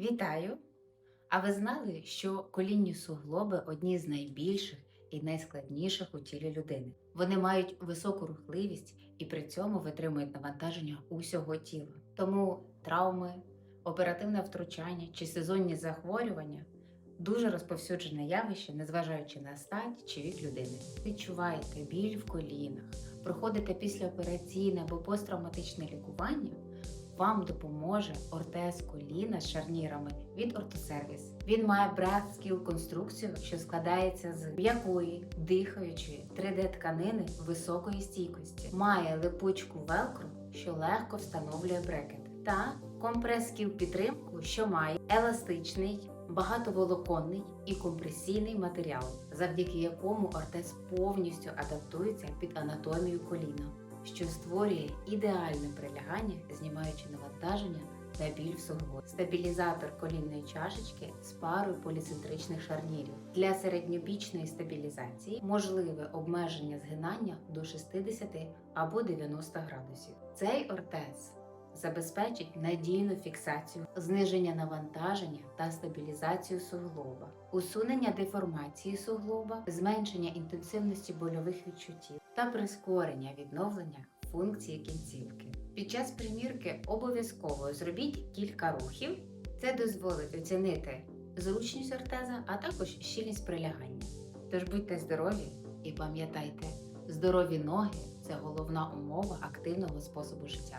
Вітаю! А ви знали, що колінні суглоби одні з найбільших і найскладніших у тілі людини? Вони мають високу рухливість і при цьому витримують навантаження усього тіла. Тому травми, оперативне втручання чи сезонні захворювання дуже розповсюджене явище, незважаючи на стать чи вік людини. Відчуваєте біль в колінах, проходите післяопераційне або посттравматичне лікування. Вам допоможе ортез коліна з шарнірами від Ортосервіс. Він має брат-скіл конструкцію, що складається з м'якої, дихаючої 3D-тканини високої стійкості, має липучку велкро, що легко встановлює брекет, та компрес-скіл підтримку, що має еластичний, багатоволоконний і компресійний матеріал, завдяки якому ортез повністю адаптується під анатомію коліна що створює ідеальне прилягання, знімаючи навантаження та біль в суглобі. Стабілізатор колінної чашечки з парою поліцентричних шарнірів. Для середньобічної стабілізації можливе обмеження згинання до 60 або 90 градусів. Цей ортез забезпечить надійну фіксацію, зниження навантаження та стабілізацію суглоба, усунення деформації суглоба, зменшення інтенсивності больових відчуттів та прискорення відновлення функції кінцівки. Під час примірки обов'язково зробіть кілька рухів. Це дозволить оцінити зручність ортеза, а також щільність прилягання. Тож будьте здорові і пам'ятайте, здорові ноги це головна умова активного способу життя.